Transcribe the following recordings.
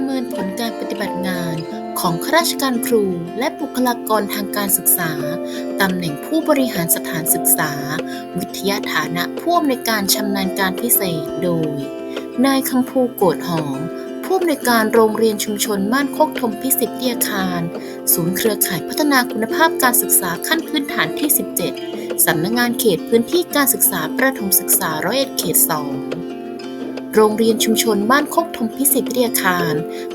ประเมินผลการปฏิบัติงานของข้าราชการครูและบุคลากรทางการศึกษา ตำแหน่งผู้บริหารสถานศึกษา วิทยาฐานะผู้อำนวยการชำนาญการพิเศษโดย นายคำภูโกดหอม ผู้อำนวยการโรงเรียนชุมชนม่านโคกธมพิสิทธิ์เดียคาร ศูนย์เครือข่ายพัฒนาคุณภาพการศึกษาขั้นพื้นฐานที่ 17 สำนักงานเขตพื้นที่การศึกษาประถมศึกษาร้อยเอ็ดเขต 2 โรงเรียนชุมชนบ้านโคกธมพิสิทธิวิทยาคาร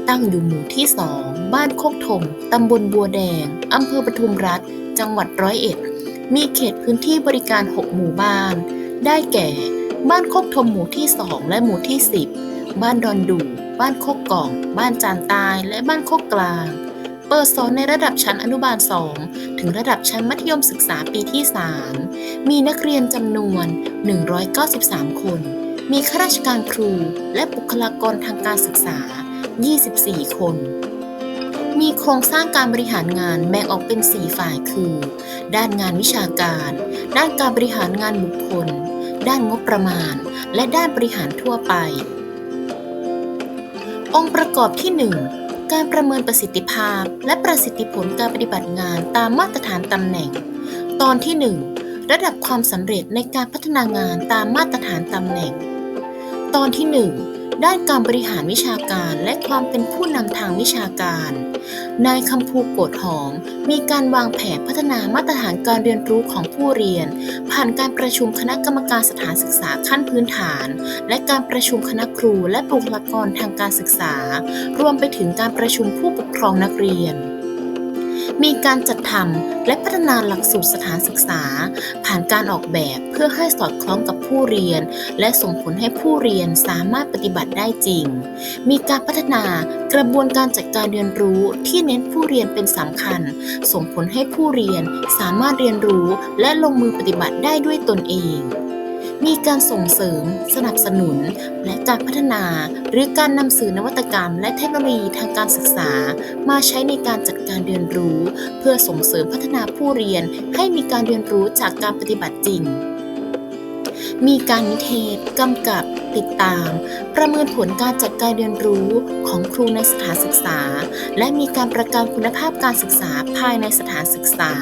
ตั้งอยู่หมู่ที่ 2 บ้านโคกธมตำบลบัวแดง อำเภอปทุมรัฐ จังหวัดร้อยเอ็ด มีเขตพื้นที่บริการ 6 หมู่บ้าน ได้แก่ บ้านโคกธมหมู่ที่ 2 และหมู่ที่ 10 บ้านดอนดู บ้านโคกกล่อง บ้านจานตาย และบ้านโคกกลาง เปิดสอนในระดับชั้นอนุบาล 2 ถึงระดับชั้นมัธยมศึกษาปีที่ 3 มีนักเรียนจำนวน 193 คน มีข้าราชการครูและบุคลากรทางการศึกษา 24 คน มีโครงสร้างการบริหารงานแบ่งออกเป็น 4 ฝ่ายคือ ด้านงานวิชาการ ด้านการบริหารงานบุคคล ด้านงบประมาณ และด้านบริหารทั่วไป องค์ประกอบที่ 1 การประเมินประสิทธิภาพ และประสิทธิผลการปฏิบัติงานตามมาตรฐานตำแหน่ง ตอนที่ 1ระดับความสำเร็จในการพัฒนางานตามมาตรฐานตำแหน่ง ตอนที่ 1 ด้านการบริหารวิชาการและความเป็นผู้นำทางวิชาการ นายคำภูโกดหอม มีการวางแผนพัฒนามาตรฐานการเรียนรู้ของผู้เรียน ผ่านการประชุมคณะกรรมการสถานศึกษาขั้นพื้นฐาน และการประชุมคณะครูและบุคลากรทางการศึกษา รวมไปถึงการประชุมผู้ปกครองนักเรียนมีการจัด รม และพัฒนาหลักสูตรสถานศึกษา ผ่านการออกแบบเพื่อให้สอดคล้องกับผู้เรียน และส่งผลให้ผู้เรียนสามารถปฏิบัติได้จริง มีการพัฒนากระบวนการจัดการเรียนรู้ที่เน้นผู้เรียนเป็นสำคัญ ส่งผลให้ผู้เรียนสามารถเรียนรู้และลงมือปฏิบัติได้ด้วยตนเอง มีการส่งเสริม สนับสนุน และการพัฒนา หรือการนำสื่อนวัตกรรม และเทคโนโลยีทางการศึกษา มาใช้ในการจัดการเรียนรู้ เพื่อส่งเสริมพัฒนาผู้เรียนให้มีการเรียนรู้จากการปฏิบัติจริงมีการนิเทศ กำกับ ติดตาม ประเมินผลการจัดการเรียนรู้ของครูในสถานศึกษา และมีการประกันคุณภาพการศึกษาภายในสถานศึกษา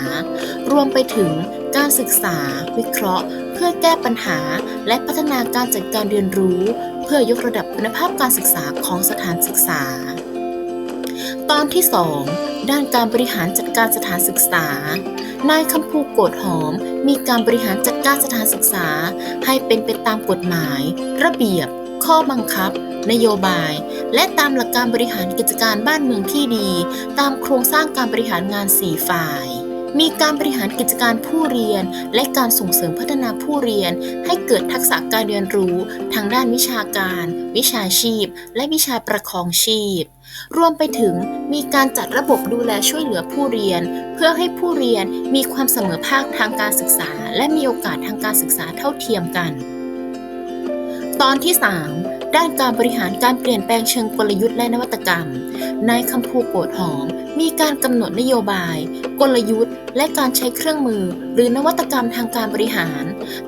รวมไปถึง การศึกษา วิเคราะห์ เพื่อแก้ปัญหา และพัฒนาการจัดการเรียนรู้ เพื่อยกระดับคุณภาพการศึกษาของสถานศึกษา ตอนที่ 2 ด้านการบริหารจัดการสถานศึกษานายคำภูโกดหอม มีการบริหารจัดการสถานศึกษา ให้เป็นไปตามกฎหมาย ระเบียบ ข้อบังคับ นโยบาย และตามหลักการบริหารกิจการบ้านเมืองที่ดี ตามโครงสร้างการบริหารงาน 4 ฝ่าย มีการบริหารกิจการผู้เรียน และการส่งเสริมพัฒนาผู้เรียน ให้เกิดทักษะการเรียนรู้ทางด้านวิชาการ วิชาชีพ และวิชาประคองชีพ รวมไปถึงมีการจัดระบบดูแลช่วยเหลือผู้เรียน เพื่อให้ผู้เรียนมีความเสมอภาคทางการศึกษา และมีโอกาสทางการศึกษาเท่าเทียมกัน ตอนที่ 3 ด้านการบริหารการเปลี่ยนแปลงเชิงกลยุทธ์และนวัตกรรม นายคำภูโกดหอม มีการกำหนดนโยบาย กลยุทธ์ และการใช้เครื่องมือ หรือนวัตกรรมทางการบริหาร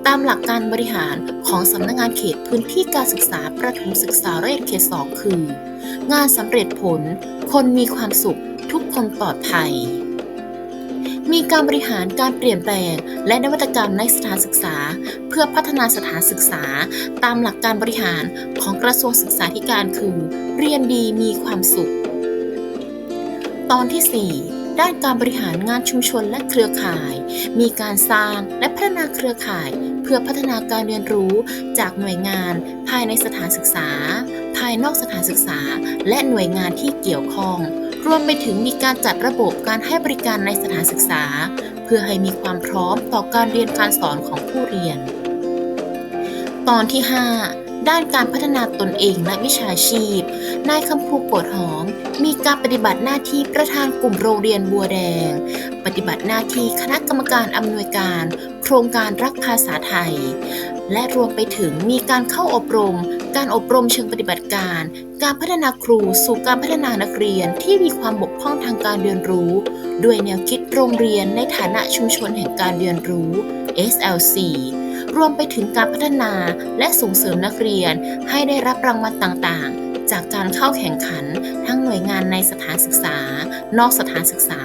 ตามหลักการบริหารของสำนักงานเขตพื้นที่การศึกษาประถมศึกษาร้อยเอ็ดเขต2คือ งานสำเร็จผล คนมีความสุข ทุกคนปลอดภัย มีการบริหารการเปลี่ยนแปลง และนวัตกรรมในสถานศึกษา เพื่อพัฒนาสถานศึกษา ตามหลักการบริหารของกระทรวงศึกษาธิการคือ เรียนดีมีความสุข ตอนที่ 4ด้านการบริหารงานชุมชนและเครือข่าย มีการสร้างและพัฒนาเครือข่าย เพื่อพัฒนาการเรียนรู้จากหน่วยงาน ภายในสถานศึกษา ภายนอกสถานศึกษา และหน่วยงานที่เกี่ยวข้อง รวมไปถึงมีการจัดระบบการให้บริการในสถานศึกษา เพื่อให้มีความพร้อมต่อการเรียนการสอนของผู้เรียน ตอนที่ 5 ด้านการพัฒนาตนเองและวิชาชีพ นายคำภูโกดหอม มีการปฏิบัติหน้าที่ประธานกลุ่มโรงเรียนบัวแดง ปฏิบัติหน้าที่คณะกรรมการอำนวยการ โครงการรักภาษาไทย และรวมไปถึงมีการเข้าอบรม การอบรมเชิงปฏิบัติการ การพัฒนาครูสู่การพัฒนานักเรียนที่มีความบกพร่องทางการเรียนรู้ ด้วยแนวคิดโรงเรียนในฐานะชุมชนแห่งการเรียนรู้ SLC รวมไปถึงการพัฒนาและส่งเสริมนักเรียนให้ได้รับรางวัลต่างๆ จากการเข้าแข่งขันทั้งหน่วยงานในสถานศึกษา นอกสถานศึกษา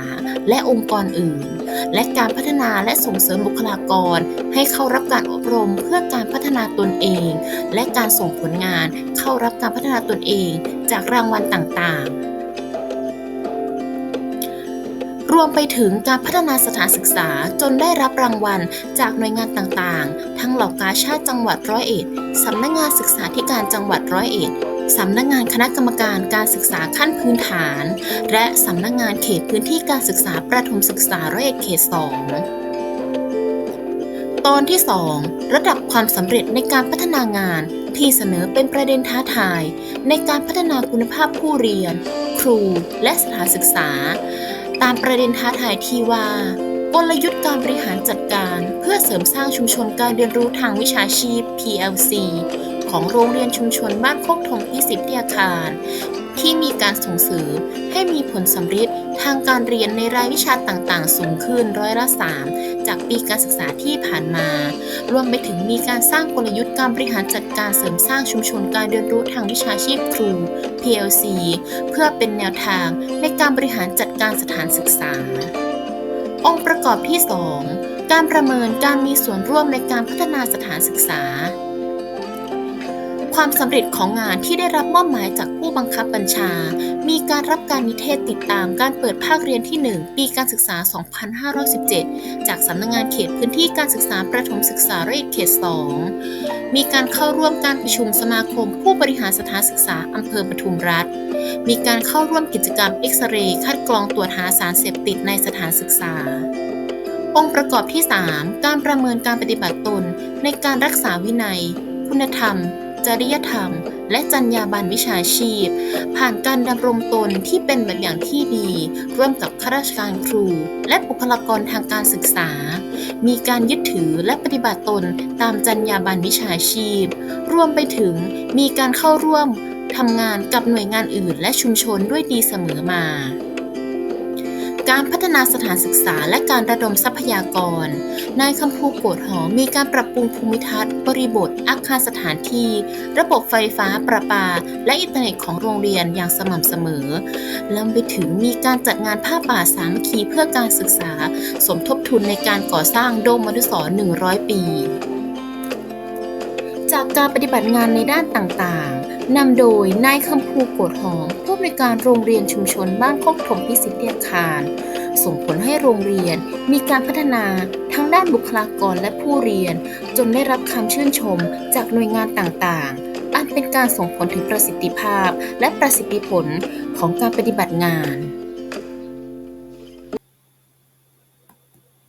และองค์กรอื่น และการพัฒนาและส่งเสริมบุคลากร ให้เข้ารับการอบรมเพื่อการพัฒนาตนเอง และการส่งผลงานเข้ารับการพัฒนาตนเอง จากรางวัลต่างๆรวมไปถึงการพัฒนาสถานศึกษาจนได้รับรางวัลจากหน่วยงานต่างๆ ทั้งเหล่ากาชาติจังหวัดร้อยเอ็ด สำนักงานศึกษาธิการจังหวัดร้อยเอ็ด สำนักงานคณะกรรมการการศึกษาขั้นพื้นฐาน และสำนักงานเขตพื้นที่การศึกษาประถมศึกษาร้อยเอ็ดเขต2ตอนที่ 2 ระดับความสำเร็จในการพัฒนางานที่เสนอเป็นประเด็นท้าทาย ในการพัฒนาคุณภาพผู้เรียน ครูและสถานศึกษา ตามประเด็นท้าทายที่ว่า กลยุทธ์การบริหารจัดการ เพื่อเสริมสร้างชุมชนการเรียนรู้ทางวิชาชีพ PLC ของโรงเรียนชุมชนบ้านโคกทงพิสิทธิอาคาร ที่มีการส่งเสริมให้มีผลสำฤทธิ์ทางการเรียนในรายวิชาต่างๆ สูงขึ้นร้อยละ 3 จากปีการศึกษาที่ผ่านมา รวมไปถึงมีการสร้างกลยุทธ์การบริหารจัดการเสริมสร้างชุมชนการเรียนรู้ทางวิชาชีพครู PLC เพื่อเป็นแนวทางในการบริหารจัดการสถานศึกษา องค์ประกอบที่ 2 การประเมินการมีส่วนร่วมในการพัฒนาสถานศึกษา ความสำเร็จของงานที่ได้รับมอบหมายจากผู้บังคับบัญชา มีการรับการนิเทศติดตามการเปิดภาคเรียนที่ 1 ปีการศึกษา 2517 จากสำนักงานเขตพื้นที่การศึกษาประถมศึกษาระเอียดเขต 2 มีการเข้าร่วมการประชุมสมาคมผู้บริหารสถานศึกษาอำเภอปทุมรัฐ มีการเข้าร่วมกิจกรรมเอ็กซเรย์คัดกรองตรวจหาสารเสพติดในสถานศึกษาองค์ประกอบที่ 3 การประเมินการปฏิบัติตนในการรักษาวินัย คุณธรรม จริยธรรม และจรรยาบรรณวิชาชีพ ผ่านการดำรงตนที่เป็นแบบอย่างที่ดี ร่วมกับข้าราชการครู และบุคลากรทางการศึกษา มีการยึดถือและปฏิบัติตนตามจรรยาบรรณวิชาชีพ รวมไปถึงมีการเข้าร่วมทำงานกับหน่วยงานอื่น และชุมชนด้วยดีเสมอมา การพัฒนาสถานศึกษาและการระดมทรัพยากร นายคำพูโกดหอมมีการปรับปรุงภูมิทัศน์ บริบท อาคารสถานที่ ระบบไฟฟ้าประปา และอินเทอร์เน็ตของโรงเรียนอย่างสม่ำเสมอลำไปถึงมีการจัดงานผ้าป่าสามัคคีเพื่อการศึกษา สมทบทุนในการก่อสร้างโดมมนุสรณ์100 ปี จากการปฏิบัติงานในด้านต่างๆนำโดยนายคำภูโกดหอม อำนวยการโรงเรียนชุมชนบ้านโคกถมพิสิทธิอาคาร ส่งผลให้โรงเรียนมีการพัฒนาทั้งด้านบุคลากรและผู้เรียน จนได้รับคำชื่นชมจากหน่วยงานต่างๆ อันเป็นการส่งผลถึงประสิทธิภาพและประสิทธิผลของการปฏิบัติงาน